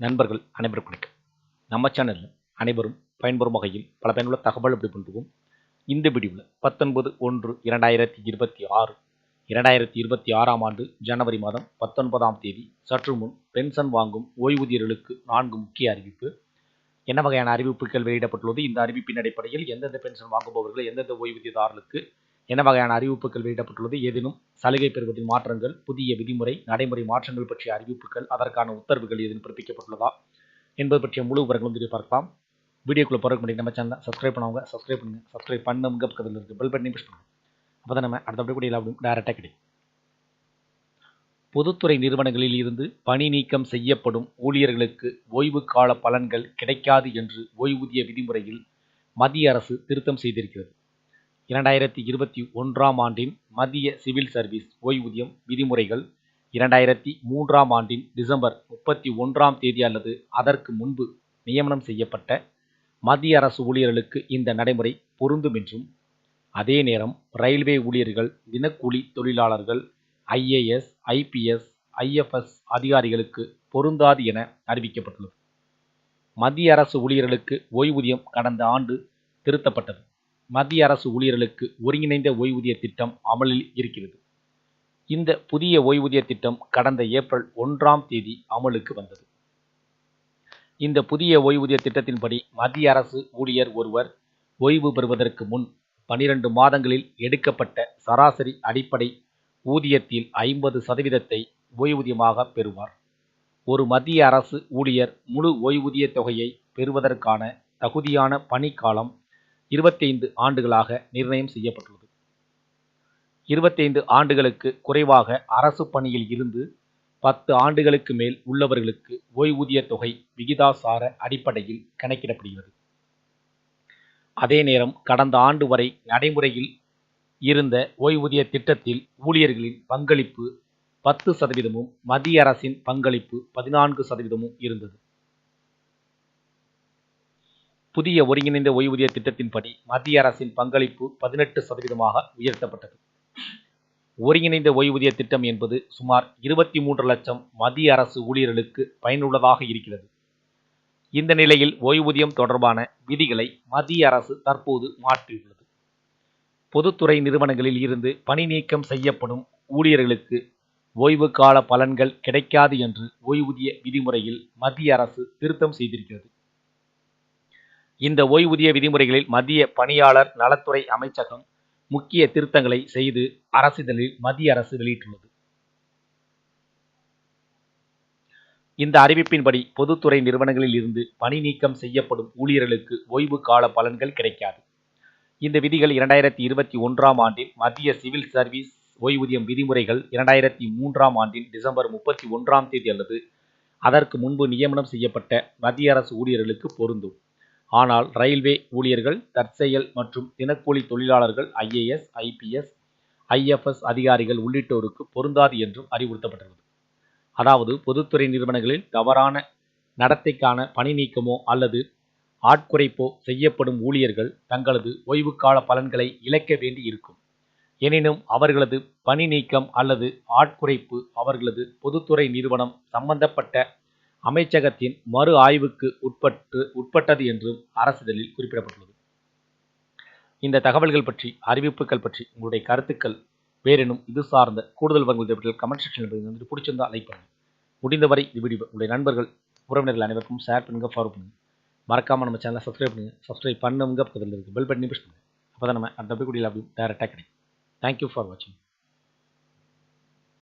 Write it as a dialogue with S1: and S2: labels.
S1: நண்பர்கள் அனைவருக்கும் வணக்கம். நம்ம சேனலில் அனைவரும் பயன்பெறும் வகையில் பல பயனுள்ள தகவல் அப்படி பண்ணுவோம் இந்த வீடியோவில் பத்தொன்பது ஒன்று இரண்டாயிரத்தி இருபத்தி ஆறு இரண்டாயிரத்தி இருபத்தி ஆறாம் ஆண்டு ஜனவரி மாதம் பத்தொன்பதாம் தேதி சற்று முன் பென்ஷன் வாங்கும் ஓய்வூதியர்களுக்கு நான்கு முக்கிய அறிவிப்பு. என்ன வகையான அறிவிப்புகள் வெளியிடப்பட்டுள்ளது? இந்த அறிவிப்பின் அடிப்படையில் எந்தெந்த பென்ஷன் வாங்குபவர்கள் எந்தெந்த ஓய்வூதியதாரர்களுக்கு என்ன வகையான அறிவிப்புகள் வெளியிடப்பட்டுள்ளது? ஏதேனும் சலுகை பெறுவதில் மாற்றங்கள் புதிய விதிமுறை நடைமுறை மாற்றங்கள் பற்றிய அறிவிப்புகள் அதற்கான உத்தரவுகள் ஏதேனும் பிறப்பிக்கப்பட்டுள்ளதா என்பது பற்றிய முழு விவரங்களும் தெரிய பார்க்கலாம். வீடியோக்குள்ளே போகிறதுக்கு முன்னாடி நம்ம சேனலை சப்ஸ்கிரைப் பண்ணவங்க சப்ஸ்கிரைப் பண்ணுங்கள் சப்ஸ்கிரைப் பண்ணுங்க பக்கத்தில் இருக்குது பெல் பட்டனை ப்ரெஸ் பண்ணுங்கள் அப்போ தான் நம்ம அடுத்த அப்படி கூட டேரெக்டாக கிடைக்கும். பொதுத்துறை நிறுவனங்களில் இருந்து பணி நீக்கம் செய்யப்படும் ஊழியர்களுக்கு ஓய்வு கால பலன்கள் கிடைக்காது என்று ஓய்வூதிய விதிமுறையில் மத்திய அரசு திருத்தம் செய்திருக்கிறது. இரண்டாயிரத்தி இருபத்தி ஒன்றாம் ஆண்டின் மத்திய சிவில் சர்வீஸ் ஓய்வூதியம் விதிமுறைகள் இரண்டாயிரத்தி மூன்றாம் ஆண்டின் டிசம்பர் முப்பத்தி ஒன்றாம் தேதி அல்லது அதற்கு முன்பு நியமனம் செய்யப்பட்ட மத்திய அரசு ஊழியர்களுக்கு இந்த நடைமுறை பொருந்தும் என்றும் அதே நேரம் ரயில்வே ஊழியர்கள் தினக்கூலி தொழிலாளர்கள் ஐஏஎஸ் ஐபிஎஸ் ஐஎஃப்எஸ் அதிகாரிகளுக்கு பொருந்தாது என அறிவிக்கப்பட்டுள்ளது. மத்திய அரசு ஊழியர்களுக்கு ஓய்வூதியம் கடந்த ஆண்டு திருத்தப்பட்டது. மத்திய அரசு ஊழியர்களுக்கு ஒருங்கிணைந்த ஓய்வூதிய திட்டம் அமலில் இருக்கிறது. இந்த புதிய ஓய்வூதிய திட்டம் கடந்த ஏப்ரல் ஒன்றாம் தேதி அமலுக்கு வந்தது. இந்த புதிய ஓய்வூதிய திட்டத்தின்படி மத்திய அரசு ஊழியர் ஒருவர் ஓய்வு பெறுவதற்கு முன் பனிரெண்டு மாதங்களில் எடுக்கப்பட்ட சராசரி அடிப்படை ஊதியத்தில் ஐம்பது சதவீதத்தை ஓய்வூதியமாக பெறுவார். ஒரு மத்திய அரசு ஊழியர் முழு ஓய்வூதிய தொகையை பெறுவதற்கான தகுதியான பணிக்காலம் இருபத்தைந்து ஆண்டுகளாக நிர்ணயம் செய்யப்பட்டுள்ளது. இருபத்தைந்து ஆண்டுகளுக்கு குறைவாக அரசு பணியில் இருந்து பத்து ஆண்டுகளுக்கு மேல் உள்ளவர்களுக்கு ஓய்வூதிய தொகை விகிதாசார அடிப்படையில் கணக்கிடப்படுகிறது. அதே நேரம் கடந்த ஆண்டு வரை நடைமுறையில் இருந்த ஓய்வூதிய திட்டத்தில் ஊழியர்களின் பங்களிப்பு பத்து சதவீதமும் மத்திய அரசின் பங்களிப்பு பதினான்கு சதவீதமும் இருந்தது. புதிய ஒருங்கிணைந்த ஓய்வூதிய திட்டத்தின்படி மத்திய அரசின் பங்களிப்பு பதினெட்டு சதவீதமாக உயர்த்தப்பட்டது. ஒருங்கிணைந்த ஓய்வூதிய திட்டம் என்பது சுமார் இருபத்தி மூன்று லட்சம் மத்திய அரசு ஊழியர்களுக்கு பயனுள்ளதாக இருக்கிறது. இந்த நிலையில் ஓய்வூதியம் தொடர்பான விதிகளை மத்திய அரசு தற்போது மாற்றியுள்ளது. பொதுத்துறை நிறுவனங்களில் இருந்து பணி நீக்கம் செய்யப்படும் ஊழியர்களுக்கு ஓய்வு கால பலன்கள் கிடைக்காது என்று ஓய்வூதிய விதிமுறையில் மத்திய அரசு திருத்தம் செய்திருக்கிறது. இந்த ஓய்வூதிய விதிமுறைகளில் மத்திய பணியாளர் நலத்துறை அமைச்சகம் முக்கிய திருத்தங்களை செய்து அரசிதழில் மத்திய அரசு வெளியிட்டுள்ளது. இந்த அறிவிப்பின்படி பொதுத்துறை நிறுவனங்களில் இருந்து பணி நீக்கம் செய்யப்படும் ஊழியர்களுக்கு ஓய்வு கால பலன்கள் கிடைக்காது. இந்த விதிகள் இரண்டாயிரத்தி இருபத்தி ஒன்றாம் ஆண்டில் மத்திய சிவில் சர்வீஸ் ஓய்வூதியம் விதிமுறைகள் இரண்டாயிரத்தி மூன்றாம் ஆண்டின் டிசம்பர் முப்பத்தி ஒன்றாம் தேதி அல்லது அதற்கு முன்பு நியமனம் செய்யப்பட்ட மத்திய அரசு ஊழியர்களுக்கு பொருந்தும். ஆனால் ரயில்வே ஊழியர்கள் தற்செயல் மற்றும் தினக்கூலி தொழிலாளர்கள் ஐஏஎஸ் ஐபிஎஸ் ஐஎஃப்எஸ் அதிகாரிகள் உள்ளிட்டோருக்கு பொருந்தாது என்றும் அறிவுறுத்தப்பட்டுள்ளது. அதாவது பொதுத்துறை நிறுவனங்களில் தவறான நடத்தைக்கான பணி நீக்கமோ அல்லது ஆட்குறைப்போ செய்யப்படும் ஊழியர்கள் தங்களது ஓய்வுக்கால பலன்களை இழக்க வேண்டி இருக்கும். எனினும் அவர்களது பணி நீக்கம் அல்லது ஆட்குறைப்பு அவர்களது பொதுத்துறை நிறுவனம் சம்பந்தப்பட்ட அமைச்சகத்தின் மறு ஆய்வுக்கு உட்பட்டு உட்பட்டது என்றும் அரசிதழில் குறிப்பிடப்பட்டுள்ளது. இந்த தகவல்கள் பற்றி அறிவிப்புகள் பற்றி உங்களுடைய கருத்துக்கள் வேறெனும் இது சார்ந்த கூடுதல் விவரங்கள் கமெண்ட் செக்ஷனில் வந்து பிடிச்சிருந்தால் லைக் பண்ணுங்கள் முடிந்தவரை இந்த வீடியோ உங்களுடைய நண்பர்கள் உறவினர்கள் அனைவருக்கும் ஷேர் பண்ணுங்க ஃபாலோ பண்ணுங்கள் மறக்காமல் நம்ம சேனலை சப்ஸ்கிரைப் பண்ணுங்கள் சப்ஸ்கிரைப் பண்ணுங்க பக்கத்தில் இருக்குது பெல் பட்டனி ப்ரெஸ் பண்ணுங்க. அப்போ தான் நம்ம அந்த வீடியோவில் அப்படி டேரெக்டாக கிடைக்கும். தேங்க்யூ ஃபார் வாட்சிங்